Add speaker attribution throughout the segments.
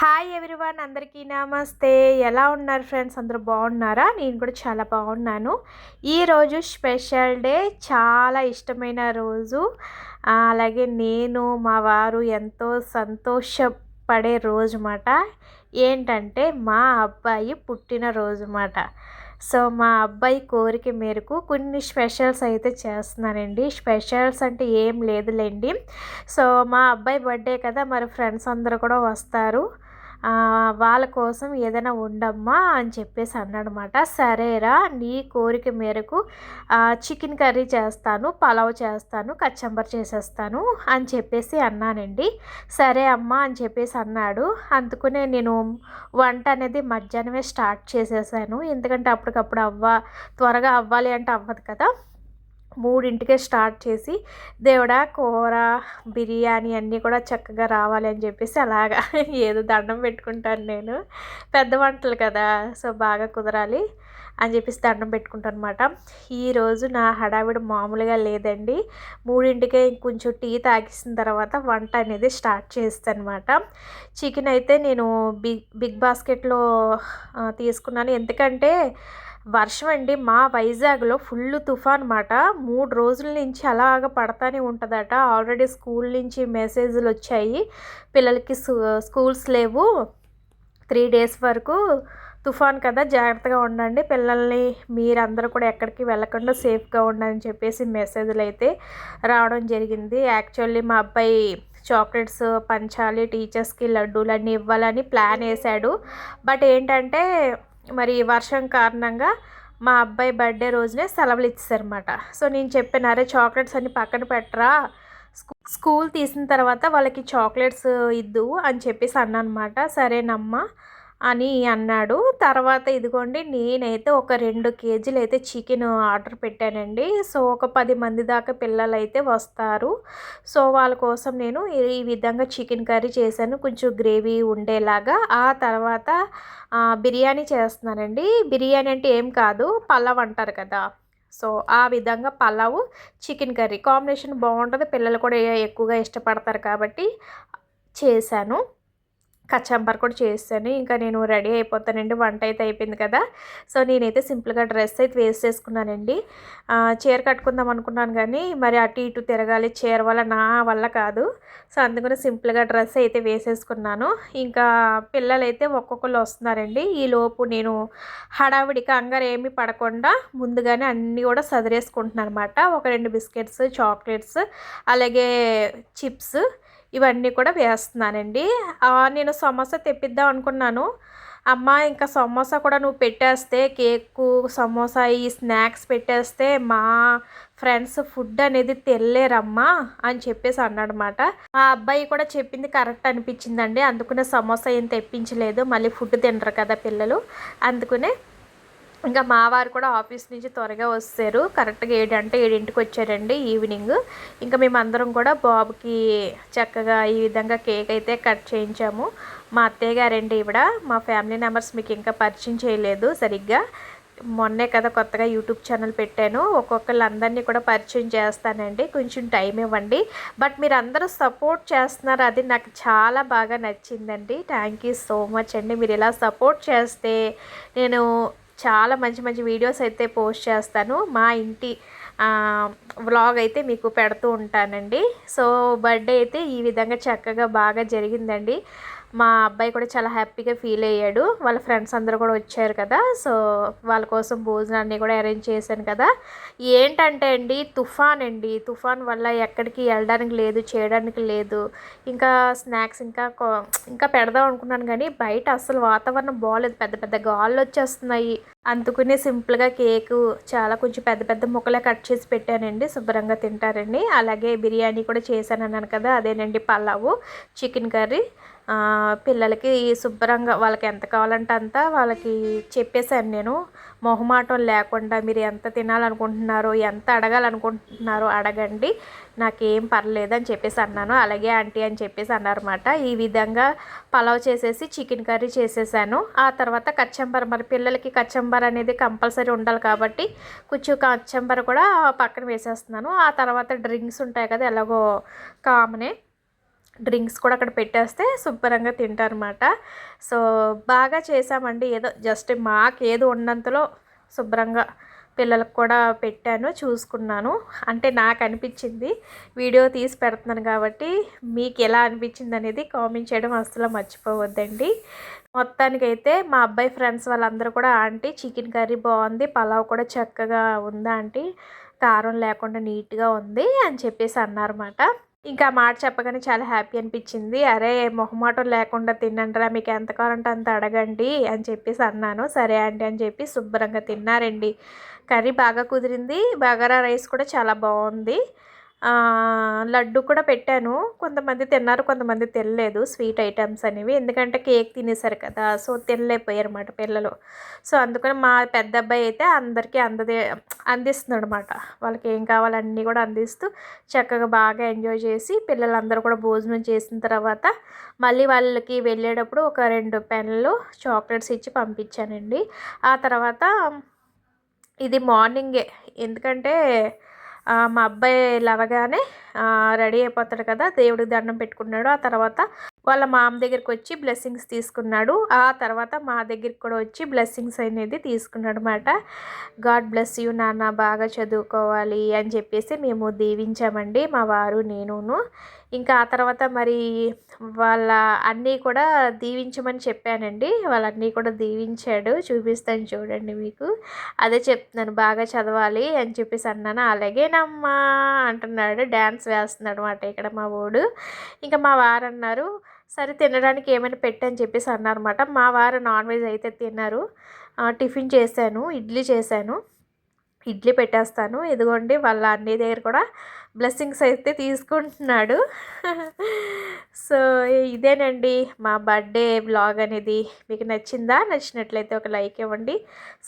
Speaker 1: Hi everyone అందరికీ నమస్తే. ఎలా ఉన్నారు ఫ్రెండ్స్ అందరూ బాగున్నారా? నేను కూడా చాలా బాగున్నాను. ఈరోజు స్పెషల్ డే చాలా ఇష్టమైన రోజు. అలాగే నేను మా వారు ఎంతో సంతోషపడే రోజు మాట ఏంటంటే మా అబ్బాయి పుట్టినరోజు మాట సో మా అబ్బాయి కోరిక మేరకు కొన్ని స్పెషల్స్ అయితే చేస్తున్నానండి స్పెషల్స్ అంటే ఏం లేదులేండి. సో మా అబ్బాయి బర్త్డే కదా మరి ఫ్రెండ్స్ అందరూ కూడా వస్తారు. వాళ్ళ కోసం ఏదైనా ఉండమ్మా అని చెప్పేసి అన్నాడనమాట సరేరా నీ కోరిక మేరకు చికెన్ కర్రీ చేస్తాను పలావ్ చేస్తాను కచ్చంబర్ చేసేస్తాను అని చెప్పేసి అన్నానండి. సరే అమ్మా అని చెప్పేసి అన్నాడు. అందుకునే నేను వంట అనేది మధ్యాహ్నమే స్టార్ట్ చేసేసాను. ఎందుకంటే అప్పటికప్పుడు అవ్వ త్వరగా అవ్వాలి అంటే అవ్వదు కదా. మూడింటికే స్టార్ట్ చేసి దేవుడా కూర బిర్యానీ అన్నీ కూడా చక్కగా రావాలి అని చెప్పేసి అలాగా ఏదో దండం పెట్టుకుంటాను నేను. పెద్ద వంటలు కదా సో బాగా కుదరాలి అని చెప్పేసి దండం పెట్టుకుంటాను అనమాట ఈరోజు నా హడావిడి మామూలుగా లేదండి. మూడింటికే కొంచెం టీ తాగేసిన తర్వాత వంట అనేది స్టార్ట్ చేస్తాను అనమాట చికెన్ అయితే నేను బిగ్ బిగ్ బాస్కెట్లో తీసుకున్నాను. ఎందుకంటే వర్షం అండి మా వైజాగ్లో ఫుల్ తుఫాన్ మాట మూడు రోజుల నుంచి అలాగ పడతానే ఉంటుందట. ఆల్రెడీ స్కూల్ నుంచి మెసేజ్లు వచ్చాయి. పిల్లలకి స్కూ- స్కూల్స్ లేవు. త్రీ డేస్ వరకు తుఫాన్ కదా జాగ్రత్తగా ఉండండి. పిల్లల్ని మీరందరూ కూడా ఎక్కడికి వెళ్ళకుండా సేఫ్గా ఉండాలని చెప్పేసి మెసేజ్లు అయితే రావడం జరిగింది. యాక్చువల్లీ మా అబ్బాయి చాక్లెట్స్ పంచాలి టీచర్స్కి లడ్డూలు అన్నీ ఇవ్వాలని ప్లాన్ వేశాడు బట్ ఏంటంటే మరి వర్షం కారణంగా మా అబ్బాయి బర్త్డే రోజునే సెలవులు ఇచ్చేసారనమాట సో నేను చెప్పాను అరే చాక్లెట్స్ అన్ని పక్కన పెట్టరా. స్కూల్ తీసిన తర్వాత వాళ్ళకి చాక్లెట్స్ ఇద్దు అని చెప్పేసి అన్నమాట సరేనమ్మా. అని అన్నాడు. తర్వాత ఇదిగోండి నేనైతే ఒక రెండు కేజీలు అయితే చికెన్ ఆర్డర్ పెట్టానండి. సో ఒక పది మంది దాకా పిల్లలు అయితే వస్తారు. సో వాళ్ళ కోసం నేను ఈ- విధంగా చికెన్ కర్రీ చేశాను. కొంచెం గ్రేవీ ఉండేలాగా. ఆ తర్వాత బిర్యానీ చేస్తున్నానండి. బిర్యానీ అంటే ఏం కాదు పలావ్ అంటారు కదా. సో ఆ విధంగా పలావ్ చికెన్ కర్రీ కాంబినేషన్ బాగుంటుంది. పిల్లలు కూడా ఎక్కువగా ఇష్టపడతారు కాబట్టి చేశాను. కచ్చంబర్ కూడా చేస్తాను. ఇంకా నేను రెడీ అయిపోతానండి. వంట అయితే అయిపోయింది కదా. సో నేనైతే సింపుల్గా డ్రెస్ అయితే వేసేసుకున్నానండి చేసుకున్నానండి. చీర కట్టుకుందాం అనుకున్నాను కానీ మరి అటు ఇటు తిరగాలి. చీర వల్ల నా వల్ల కాదు. సో అందుకని సింపుల్గా డ్రెస్ అయితే వేసేసుకున్నాను. ఇంకా పిల్లలైతే ఒక్కొక్కరు వస్తున్నారండి. ఈ లోపు నేను హడావిడి కంగారు ఏమీ పడకుండా ముందుగానే అన్నీ కూడా సదిరేసుకుంటున్నాను అనమాట ఒక రెండు బిస్కెట్స్ చాక్లెట్స్ అలాగే చిప్స్ ఇవన్నీ కూడా వేస్తున్నానండి. నేను సమోసా తెప్పిద్దాం అనుకున్నాను. అమ్మ ఇంకా సమోసా కూడా నువ్వు పెట్టేస్తే కేకు సమోసా ఈ స్నాక్స్ పెట్టేస్తే మా ఫ్రెండ్స్ ఫుడ్ అనేది తెల్లేరమ్మా అని చెప్పేసి అన్నాడనమాట మా అబ్బాయి కూడా చెప్పింది కరెక్ట్ అనిపించిందండి. అందుకునే సమోసా ఏం తెప్పించలేదు. మళ్ళీ ఫుడ్ తినరు కదా పిల్లలు. అందుకునే ఇంకా మా వారు కూడా ఆఫీస్ నుంచి త్వరగా వస్తారు. కరెక్ట్గా ఏడంటే ఏడింటికి వచ్చారండి ఈవినింగ్. ఇంకా మేమందరం కూడా బాబుకి చక్కగా ఈ విధంగా కేక్ అయితే కట్ చేయించాము. మా అత్తయ్య గారండి ఇవిడ మా ఫ్యామిలీ మెంబర్స్ మీకు ఇంకా పరిచయం చేయలేదు సరిగ్గా. మొన్నే కదా కొత్తగా యూట్యూబ్ ఛానల్ పెట్టాను. ఒక్కొక్కళ్ళందరినీ కూడా పరిచయం చేస్తానండి. కొంచెం టైం ఇవ్వండి. బట్ మీరు అందరూ సపోర్ట్ చేస్తున్నారు. అది నాకు చాలా బాగా నచ్చిందండి. థ్యాంక్ యూ సో మచ్ అండి. మీరు ఇలా సపోర్ట్ చేస్తే నేను చాలా మంచి మంచి వీడియోస్ అయితే పోస్ట్ చేస్తాను. మా ఇంటి వ్లాగ్ అయితే మీకు పెడుతూ ఉంటానండి. సో బర్త్డే అయితే ఈ విధంగా చక్కగా బాగా జరిగిందండి. మా అబ్బాయి కూడా చాలా హ్యాపీగా ఫీల్ అయ్యాడు. వాళ్ళ ఫ్రెండ్స్ అందరూ కూడా వచ్చారు కదా. సో వాళ్ళ కోసం భోజనాన్ని కూడా అరేంజ్ చేశాను కదా. ఏంటంటే అండి తుఫాన్ అండి. తుఫాన్ వల్ల ఎక్కడికి వెళ్ళడానికి లేదు చేయడానికి లేదు. ఇంకా స్నాక్స్ ఇంకా ఇంకా పెడదాం అనుకున్నాను కానీ బయట అసలు వాతావరణం బాగాలేదు పెద్ద పెద్ద గాళ్ళు వచ్చేస్తున్నాయి. అందుకునే సింపుల్గా కేకు చాలా కొంచెం పెద్ద పెద్ద ముక్కలే కట్ చేసి పెట్టానండి. శుభ్రంగా తింటారండి. అలాగే బిర్యానీ కూడా చేశాను అన్నాను కదా. అదేనండి పలావు చికెన్ కర్రీ. పిల్లలకి శుభ్రంగా వాళ్ళకి ఎంత కావాలంటే అంత వాళ్ళకి చెప్పేశాను నేను. మొహమాటం లేకుండా మీరు ఎంత తినాలనుకుంటున్నారో ఎంత అడగాలనుకుంటున్నారో అడగండి. నాకేం పర్లేదు అని చెప్పేసి అన్నాను. అలాగే ఆంటీ అని చెప్పేసి అన్నారన్నమాట. ఈ విధంగా పలావ్ చేసేసి చికెన్ కర్రీ చేసేసాను. ఆ తర్వాత కచ్చంబర్ మరి పిల్లలకి కచ్చంబర్ అనేది కంపల్సరీ ఉండాలి కాబట్టి కొంచెం కచ్చంబర్ కూడా పక్కన వేసేస్తున్నాను. ఆ తర్వాత డ్రింక్స్ ఉంటాయి కదా ఎలాగో కామనే. డ్రింక్స్ కూడా అక్కడ పెట్టేస్తే శుభ్రంగా తింటారన్నమాట. సో బాగా చేసామండి ఏదో జస్ట్ మాకు ఏదో ఉన్నంతలో శుభ్రంగా పిల్లలకు కూడా పెట్టాను చూసుకున్నాను. అంటే నాకు అనిపించింది. వీడియో తీసి పెడుతున్నాను కాబట్టి మీకు ఎలా అనిపించింది అనేది కామెంట్ చేయడం అసలు మర్చిపోవద్దండి. మొత్తానికైతే మా అబ్బాయి ఫ్రెండ్స్ వాళ్ళందరూ కూడా ఆంటీ చికెన్ కర్రీ బాగుంది పలావ్ కూడా చక్కగా ఉందా ఆంటీ? కారం లేకుండా నీట్గా ఉంది అని చెప్పేసి అన్నారన్నమాట. ఇంకా మాట చెప్పగానే చాలా హ్యాపీ అనిపించింది. అరే మొహమాటం లేకుండా తిన్నంటారా మీకు ఎంత కావాలంటే అంత అడగండి అని చెప్పేసి అన్నాను. సరే అండి అని చెప్పి శుభ్రంగా తిన్నారండి. కర్రీ బాగా కుదిరింది. బగారా రైస్ కూడా చాలా బాగుంది. లడ్డు కూడా పెట్టాను. కొంతమంది తిన్నారు కొంతమంది తినలేదు. స్వీట్ ఐటమ్స్ అనేవి. ఎందుకంటే కేక్ తినేసారు కదా సో తినలేకపోయారు అనమాట పిల్లలు. సో అందుకని మా పెద్ద అబ్బాయి అయితే అందరికీ అందదే అందిస్తున్నాడు అనమాట వాళ్ళకి ఏం కావాలన్నీ కూడా అందిస్తూ చక్కగా బాగా ఎంజాయ్ చేసి పిల్లలందరూ కూడా భోజనం చేసిన తర్వాత మళ్ళీ వాళ్ళకి వెళ్ళేటప్పుడు ఒక రెండు పెన్నులు చాక్లెట్స్ ఇచ్చి పంపించానండి. ఆ తర్వాత ఇది మార్నింగే. ఎందుకంటే మా అబ్బాయి లేవగానే రెడీ అయిపోతాడు కదా దేవుడికి దండం పెట్టుకున్నాడు. ఆ తర్వాత వాళ్ళ మామ దగ్గరికి వచ్చి బ్లెస్సింగ్స్ తీసుకున్నాడు. ఆ తర్వాత మా దగ్గరికి కూడా వచ్చి బ్లెస్సింగ్స్ అనేది తీసుకున్నాడు అనమాట గాడ్ బ్లెస్ యూ నాన్న బాగా చదువుకోవాలి అని చెప్పేసి మేము దీవించామండి మా వారు నేనును. ఇంకా ఆ తర్వాత మరి వాళ్ళ అన్నీ కూడా దీవించమని చెప్పానండి. వాళ్ళన్నీ కూడా దీవించాడు. చూపిస్తాను చూడండి మీకు. అదే చెప్తున్నాను బాగా చదవాలి అని చెప్పేసి అన్నాను. అలాగేనమ్మా అంటున్నాడు. డ్యాన్స్ వేస్తున్నాడు అనమాట ఇక్కడ మా వాడు. ఇంకా మా వారు అన్నారు సరే తినడానికి ఏమైనా పెట్టని చెప్పేసి అన్నారన్నమాట మా వారు నాన్ వెజ్ అయితే తిన్నారు. టిఫిన్ చేశాను ఇడ్లీ చేశాను. ఇడ్లీ పెట్టేస్తాను. ఇదిగోండి వాళ్ళ అన్ని దగ్గర కూడా బ్లెస్సింగ్స్ అయితే తీసుకుంటున్నాడు. సో ఇదేనండి మా బర్త్డే బ్లాగ్ అనేది. మీకు నచ్చిందా? నచ్చినట్లయితే ఒక లైక్ ఇవ్వండి.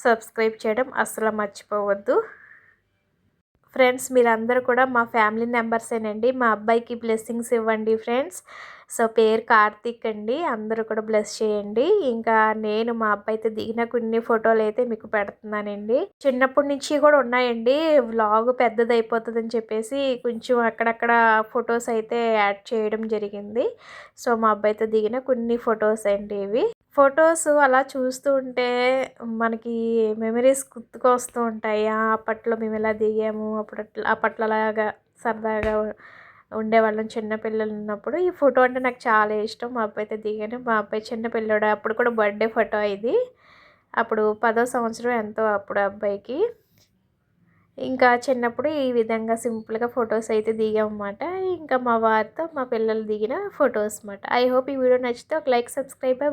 Speaker 1: సబ్స్క్రైబ్ చేయడం అస్సలు మర్చిపోవద్దు. ఫ్రెండ్స్ మీరందరూ కూడా మా ఫ్యామిలీ మెంబర్సేనండి. మా అబ్బాయికి బ్లెస్సింగ్స్ ఇవ్వండి ఫ్రెండ్స్. సో పేరు కార్తీక్ అండి. అందరూ కూడా బ్లెస్ చేయండి. ఇంకా నేను మా అబ్బాయితో దిగిన కొన్ని ఫోటోలు అయితే మీకు పెడుతున్నానండి. చిన్నప్పటి నుంచి కూడా ఉన్నాయండి. వ్లాగ్ పెద్దది చెప్పేసి కొంచెం అక్కడక్కడ ఫొటోస్ అయితే యాడ్ చేయడం జరిగింది. సో మా అబ్బాయితో దిగిన కొన్ని ఫొటోస్ అండి ఇవి. ఫొటోస్ అలా చూస్తూ ఉంటే మనకి మెమరీస్ గుర్తుకొస్తూ ఉంటాయి. అప్పట్లో మేము ఇలా దిగాము అప్పుడు అప్పట్లో అలాగా సరదాగా ఉండేవాళ్ళం చిన్నపిల్లలు ఉన్నప్పుడు. ఈ ఫోటో అంటే నాకు చాలా ఇష్టం. మా అబ్బాయి అయితే దిగాను. మా అబ్బాయి చిన్నపిల్లడు అప్పుడు కూడా బర్త్డే ఫోటో ఇది. అప్పుడు పదో సంవత్సరం ఎంతో అప్పుడు అబ్బాయికి. ఇంకా చిన్నప్పుడు ఈ విధంగా సింపుల్గా ఫొటోస్ అయితే దిగామన్నమాట. ఇంకా మా వారితో మా పిల్లలు దిగిన ఫొటోస్ అన్నమాట. ఐ హోప్ ఈ వీడియో నచ్చితే ఒక లైక్ సబ్స్క్రైబ్ బాయ్